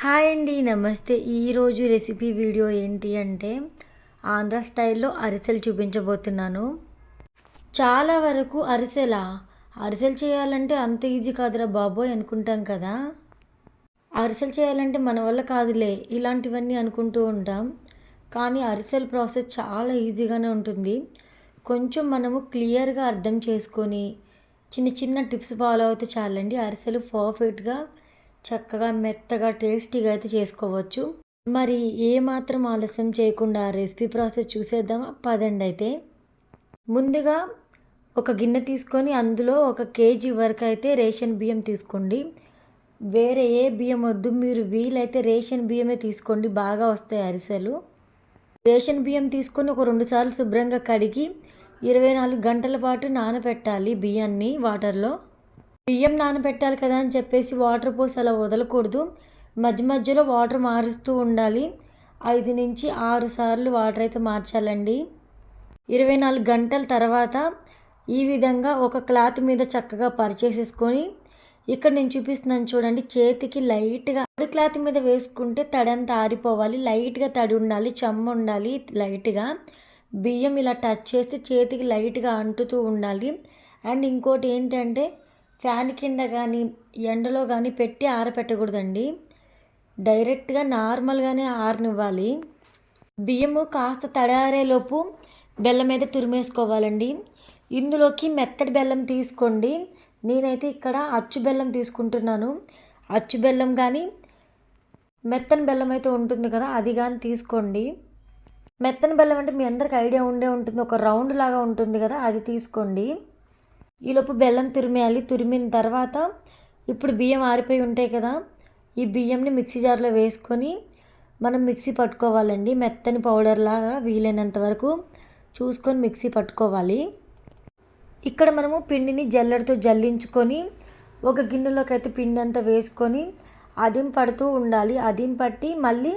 Hi అండి నమస్తే. ఈరోజు రెసిపీ వీడియో ఏంటి అంటే ఆంధ్ర స్టైల్లో అరిసెలు చూపించబోతున్నాను. చాలా వరకు అరిసెలా? అరిసెలు చేయాలంటే అంత ఈజీ కాదురా బాబోయ్ అనుకుంటాం కదా. అరిసెలు చేయాలంటే మన వల్ల కాదులే ఇలాంటివన్నీ అనుకుంటూ ఉంటాం. కానీ అరిసెల ప్రాసెస్ చాలా ఈజీగానే ఉంటుంది. కొంచెం మనము క్లియర్గా అర్థం చేసుకొని చిన్న చిన్న టిప్స్ ఫాలో అయితే చాలండి. అరిసెలు పర్ఫెక్ట్గా చక్కగా మెత్తగా టేస్టీగా అయితే చేసుకోవచ్చు. మరి ఏ మాత్రం ఆలస్యం చేయకుండా రెసిపీ ప్రాసెస్ చూసేద్దామా? పదండి అయితే. ముందుగా ఒక గిన్నె తీసుకొని అందులో ఒక కేజీ వరకు అయితే రేషన్ బియ్యం తీసుకోండి. వేరే ఏ బియ్యం వద్దు మీరు వీలైతే రేషన్ బియ్యమే తీసుకోండి బాగా వస్తాయి అరిసెలు. రేషన్ బియ్యం తీసుకొని ఒక రెండు సార్లు శుభ్రంగా కడిగి ఇరవై నాలుగు గంటల పాటు నానబెట్టాలి బియ్యాన్ని వాటర్లో. బియ్యం నానబెట్టాలి కదా అని చెప్పేసి వాటర్ పోసి అలా వదలకూడదు. మధ్య మధ్యలో వాటర్ మారుస్తూ ఉండాలి. ఐదు నుంచి ఆరు సార్లు వాటర్ అయితే మార్చాలండి. ఇరవై నాలుగు గంటల తర్వాత ఈ విధంగా ఒక క్లాత్ మీద చక్కగా పరిచేసేసుకొని ఇక్కడ నేను చూపిస్తున్నాను చూడండి చేతికి లైట్గా తడి క్లాత్ మీద వేసుకుంటే తడి అంతా ఆరిపోవాలి. లైట్గా తడి ఉండాలి చెమ్మ ఉండాలి లైట్గా. బియ్యం ఇలా టచ్ చేస్తే చేతికి లైట్గా అంటుతూ ఉండాలి. అండ్ ఇంకోటి ఏంటంటే ఫ్యాన్ కింద కానీ ఎండలో కానీ పెట్టి ఆరపెట్టకూడదండి. డైరెక్ట్గా నార్మల్గానే ఆరనివ్వాలి. బియ్యము కాస్త తడారేలోపు బెల్లం అయితే తురిమేసుకోవాలండి. ఇందులోకి మెత్తడి బెల్లం తీసుకోండి. నేనైతే ఇక్కడ అచ్చు బెల్లం తీసుకుంటున్నాను. అచ్చు బెల్లం కానీ మెత్తని బెల్లం అయితే ఉంటుంది కదా అది కానీ తీసుకోండి. మెత్తని బెల్లం అంటే మీ అందరికి ఐడియా ఉండే ఉంటుంది. ఒక రౌండ్ లాగా ఉంటుంది కదా అది తీసుకోండి. ఈలోపు బెల్లం తురిమేయాలి. తురిమిన తర్వాత ఇప్పుడు బియ్యం ఆరిపోయి ఉంటాయి కదా ఈ బియ్యంని మిక్సీ జార్లో వేసుకొని మనం మిక్సీ పట్టుకోవాలండి. మెత్తని పౌడర్ లాగా వీలైనంత వరకు చూసుకొని మిక్సీ పట్టుకోవాలి. ఇక్కడ మనము పిండిని జల్లెడతో జల్లించుకొని ఒక గిన్నెలోకి అయితే పిండి అంతా వేసుకొని అదిం పడుతూ ఉండాలి. అదిం పట్టి మళ్ళీ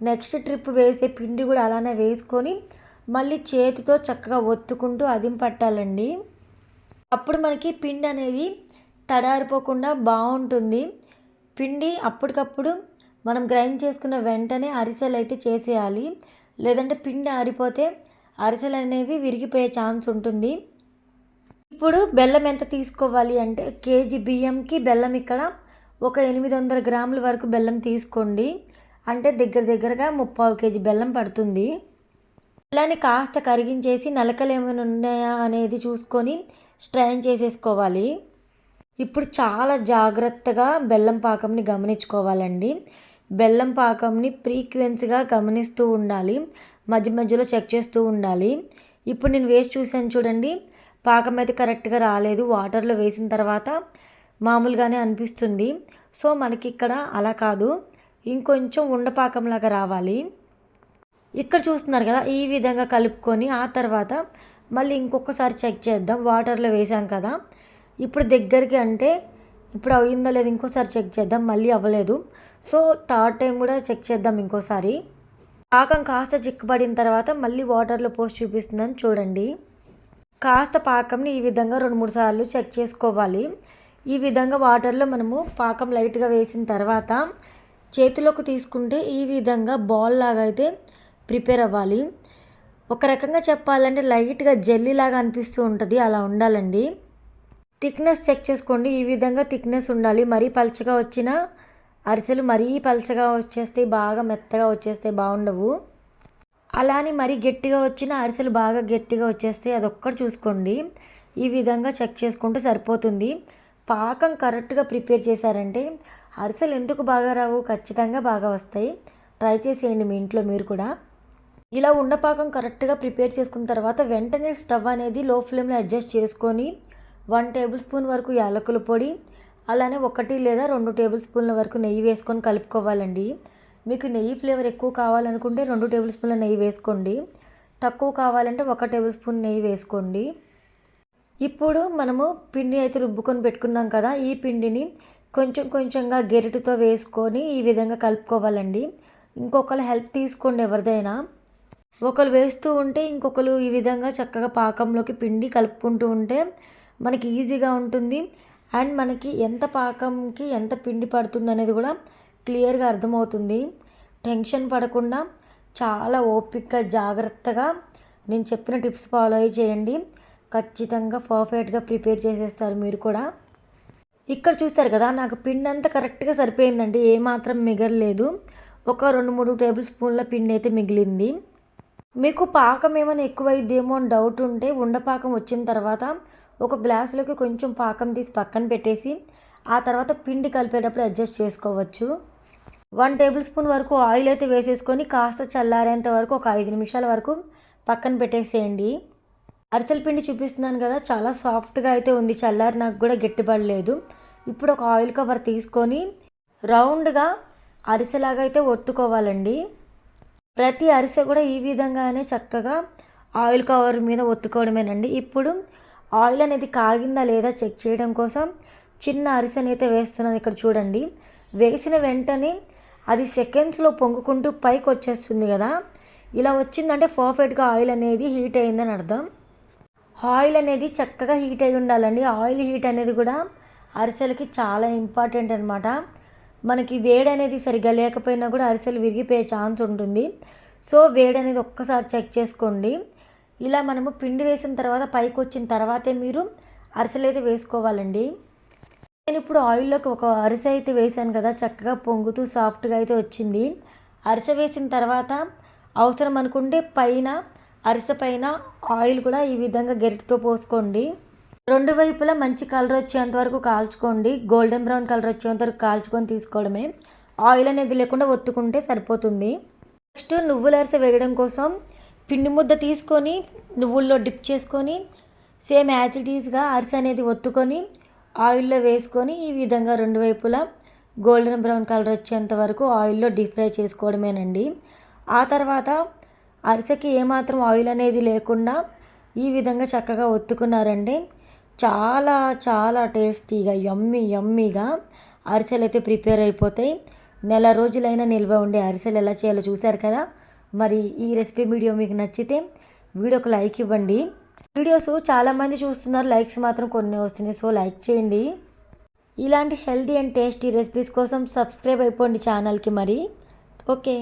నెక్స్ట్ ట్రిప్ వేసే పిండి కూడా అలానే వేసుకొని మళ్ళీ చేతితో చక్కగా ఒత్తుకుంటూ అదిం పట్టాలండి. అప్పుడు మనకి పిండి అనేది తడారిపోకుండా బాగుంటుంది. పిండి అప్పటికప్పుడు మనం గ్రైండ్ చేసుకున్న వెంటనే అరిసెలు అయితే చేసేయాలి. లేదంటే పిండి ఆరిపోతే అరిసెలు అనేవి విరిగిపోయే ఛాన్స్ ఉంటుంది. ఇప్పుడు బెల్లం ఎంత తీసుకోవాలి అంటే కేజీ బియ్యంకి బెల్లం ఇక్కడ ఒక ఎనిమిది వందల గ్రాముల వరకు బెల్లం తీసుకోండి. అంటే దగ్గర దగ్గరగా ముప్పావు కేజీ బెల్లం పడుతుంది. బెల్లాన్ని కాస్త కరిగించేసి నలకలు ఏమైనా ఉన్నాయా అనేది చూసుకొని స్ట్రైన్ చేసేసుకోవాలి. ఇప్పుడు చాలా జాగ్రత్తగా బెల్లం పాకంని గమనించుకోవాలండి. బెల్లం పాకంని ఫ్రీక్వెన్సీగా గమనిస్తూ ఉండాలి. మధ్య మధ్యలో చెక్ చేస్తూ ఉండాలి. ఇప్పుడు నేను వేసి చూశాను చూడండి. పాకం అయితే కరెక్ట్గా రాలేదు. వాటర్లో వేసిన తర్వాత మామూలుగానే అనిపిస్తుంది. సో మనకి ఇక్కడ అలా కాదు. ఇంకొంచెం ఉండపాకంలాగా రావాలి. ఇక్కడ చూస్తున్నారు కదా ఈ విధంగా కలుపుకొని ఆ తర్వాత మళ్ళీ ఇంకొకసారి చెక్ చేద్దాం. వాటర్లో వేసాం కదా. ఇప్పుడు దగ్గరికి అంటే ఇప్పుడు అయిందో లేదు ఇంకోసారి చెక్ చేద్దాం. మళ్ళీ అవ్వలేదు. సో థర్డ్ టైం కూడా చెక్ చేద్దాం ఇంకోసారి. పాకం కాస్త చిక్కుపడిన తర్వాత మళ్ళీ వాటర్లో పోసి చూపిస్తుందని చూడండి. కాస్త పాకంని ఈ విధంగా రెండు మూడు సార్లు చెక్ చేసుకోవాలి. ఈ విధంగా వాటర్లో మనము పాకం లైట్గా వేసిన తర్వాత చేతిలోకి తీసుకుంటే ఈ విధంగా బాల్ లాగా అయితే ప్రిపేర్ అవ్వాలి. ఒక రకంగా చెప్పాలంటే లైట్గా జెల్లీలాగా అనిపిస్తూ ఉంటుంది అలా ఉండాలండి. థిక్నెస్ చెక్ చేసుకోండి ఈ విధంగా థిక్నెస్ ఉండాలి. మరీ పలచగా వచ్చిన అరిసెలు మరీ పలచగా వచ్చేస్తే బాగా మెత్తగా వచ్చేస్తే బాగుండవు. అలానే మరీ గట్టిగా వచ్చిన అరిసెలు బాగా గట్టిగా వచ్చేస్తే అదొక్కటి చూసుకోండి. ఈ విధంగా చెక్ చేసుకుంటే సరిపోతుంది. పాకం కరెక్ట్గా ప్రిపేర్ చేశారంటే అరిసెలు ఎందుకు బాగా రావు? ఖచ్చితంగా బాగా వస్తాయి. ట్రై చేసేయండి మీ ఇంట్లో మీరు కూడా. ఇలా ఉండపాకం కరెక్ట్గా ప్రిపేర్ చేసుకున్న తర్వాత వెంటనే స్టవ్ అనేది లో ఫ్లేమ్లో అడ్జస్ట్ చేసుకొని వన్ టేబుల్ స్పూన్ వరకు యాలకుల పొడి అలానే ఒకటి లేదా రెండు టేబుల్ స్పూన్ల వరకు నెయ్యి వేసుకొని కలుపుకోవాలండి. మీకు నెయ్యి ఫ్లేవర్ ఎక్కువ కావాలనుకుంటే రెండు టేబుల్ స్పూన్ల నెయ్యి వేసుకోండి. తక్కువ కావాలంటే ఒక టేబుల్ స్పూన్ నెయ్యి వేసుకోండి. ఇప్పుడు మనము పిండి అయితే రుబ్బుకొని పెట్టుకున్నాం కదా ఈ పిండిని కొంచెం కొంచెంగా గెరిటితో వేసుకొని ఈ విధంగా కలుపుకోవాలండి. ఇంకొకళ్ళ హెల్ప్ తీసుకోండి ఎవరిదైనా. ఒకరు వేస్తూ ఉంటే ఇంకొకరు ఈ విధంగా చక్కగా పాకంలోకి పిండి కలుపుకుంటూ ఉంటే మనకి ఈజీగా ఉంటుంది. అండ్ మనకి ఎంత పాకంకి ఎంత పిండి పడుతుంది అనేది కూడా క్లియర్గా అర్థమవుతుంది. టెన్షన్ పడకుండా చాలా ఓపికగా జాగ్రత్తగా నేను చెప్పిన టిప్స్ ఫాలో అయ్యి చేయండి. ఖచ్చితంగా పర్ఫెక్ట్గా ప్రిపేర్ చేసేస్తారు మీరు కూడా. ఇక్కడ చూస్తారు కదా నాకు పిండి అంతా కరెక్ట్గా సరిపోయిందండి ఏమాత్రం మిగలలేదు. ఒక రెండు మూడు టేబుల్ స్పూన్ల పిండి అయితే మిగిలింది. మీకు పాకం ఏమైనా ఎక్కువైద్దేమో అని డౌట్ ఉంటే ఉండపాకం వచ్చిన తర్వాత ఒక గ్లాసులోకి కొంచెం పాకం తీసి పక్కన పెట్టేసి ఆ తర్వాత పిండి కలిపేటప్పుడు అడ్జస్ట్ చేసుకోవచ్చు. వన్ టేబుల్ స్పూన్ వరకు ఆయిల్ అయితే వేసేసుకొని కాస్త చల్లారేంత వరకు ఒక ఐదు నిమిషాల వరకు పక్కన పెట్టేసేయండి. అరిసెల పిండి చూపిస్తున్నాను కదా చాలా సాఫ్ట్గా అయితే ఉంది చల్లారి నాకు కూడా గట్టిపడలేదు. ఇప్పుడు ఒక ఆయిల్ కవర్ తీసుకొని రౌండ్గా అరిసెలాగా అయితే ఒత్తుకోవాలండి. ప్రతి అరిసె కూడా ఈ విధంగానే చక్కగా ఆయిల్ కవర్ మీద ఒత్తుకోవడమేనండి. ఇప్పుడు ఆయిల్ అనేది కాగిందా లేదా చెక్ చేయడం కోసం చిన్న అరిసెని అయితే వేస్తున్నాను ఇక్కడ చూడండి. వేసిన వెంటనే అది సెకండ్స్లో పొంగుకుంటూ పైకి వచ్చేస్తుంది కదా. ఇలా వచ్చిందంటే పర్ఫెక్ట్గా ఆయిల్ అనేది హీట్ అయిందని అర్థం. ఆయిల్ అనేది చక్కగా హీట్ అయి ఉండాలండి. ఆయిల్ హీట్ అనేది కూడా అరిసెలకి చాలా ఇంపార్టెంట్ అనమాట మనకి వేడి అనేది సరిగ్గా లేకపోయినా కూడా అరిసెలు విరిగిపోయే ఛాన్స్ ఉంటుంది. సో వేడి అనేది ఒక్కసారి చెక్ చేసుకోండి. ఇలా మనము పిండి వేసిన తర్వాత పైకి వచ్చిన తర్వాతే మీరు అరిసెలు అయితే వేసుకోవాలండి. నేను ఇప్పుడు ఆయిల్లోకి ఒక అరిసె అయితే వేసాను కదా చక్కగా పొంగుతూ సాఫ్ట్గా అయితే వచ్చింది. అరిసె వేసిన తర్వాత అవసరం అనుకుంటే పైన అరిసె పైన ఆయిల్ కూడా ఈ విధంగా గరిటతో పోసుకోండి. రెండు వైపులా మంచి కలర్ వచ్చేంత వరకు కాల్చుకోండి. గోల్డెన్ బ్రౌన్ కలర్ వచ్చేంత వరకు కాల్చుకొని తీసుకోవడమే. ఆయిల్ అనేది లేకుండా ఒత్తుకుంటే సరిపోతుంది. నెక్స్ట్ నువ్వుల అరిసె వేయడం కోసం పిండి ముద్ద తీసుకొని నువ్వుల్లో డిప్ చేసుకొని సేమ్ యాజ్ ఇట్ ఈస్గా అరిసె అనేది ఒత్తుకొని ఆయిల్లో వేసుకొని ఈ విధంగా రెండు వైపులా గోల్డెన్ బ్రౌన్ కలర్ వచ్చేంత వరకు ఆయిల్లో డీప్ ఫ్రై చేసుకోవడమేనండి. ఆ తర్వాత అరిసెకి ఏమాత్రం ఆయిల్ అనేది లేకుండా ఈ విధంగా చక్కగా ఒత్తుకున్నారండి చాలా చాలా టేస్టీగా యమ్మీ యమ్మీగా అరిసెలు అయితే ప్రిపేర్ అయిపోతాయి. నెల రోజులైనా నిల్వ ఉండే అరిసెలు ఎలా చేయాలో చూశారు కదా? మరి ఈ రెసిపీ వీడియో మీకు నచ్చితే వీడియోకి లైక్ ఇవ్వండి. వీడియోస్ చాలామంది చూస్తున్నారు లైక్స్ మాత్రం కొన్ని వస్తున్నాయి సో లైక్ చేయండి. ఇలాంటి హెల్తీ అండ్ టేస్టీ రెసిపీస్ కోసం సబ్స్క్రైబ్ అయిపోండి ఛానల్కి మరి. ఓకే.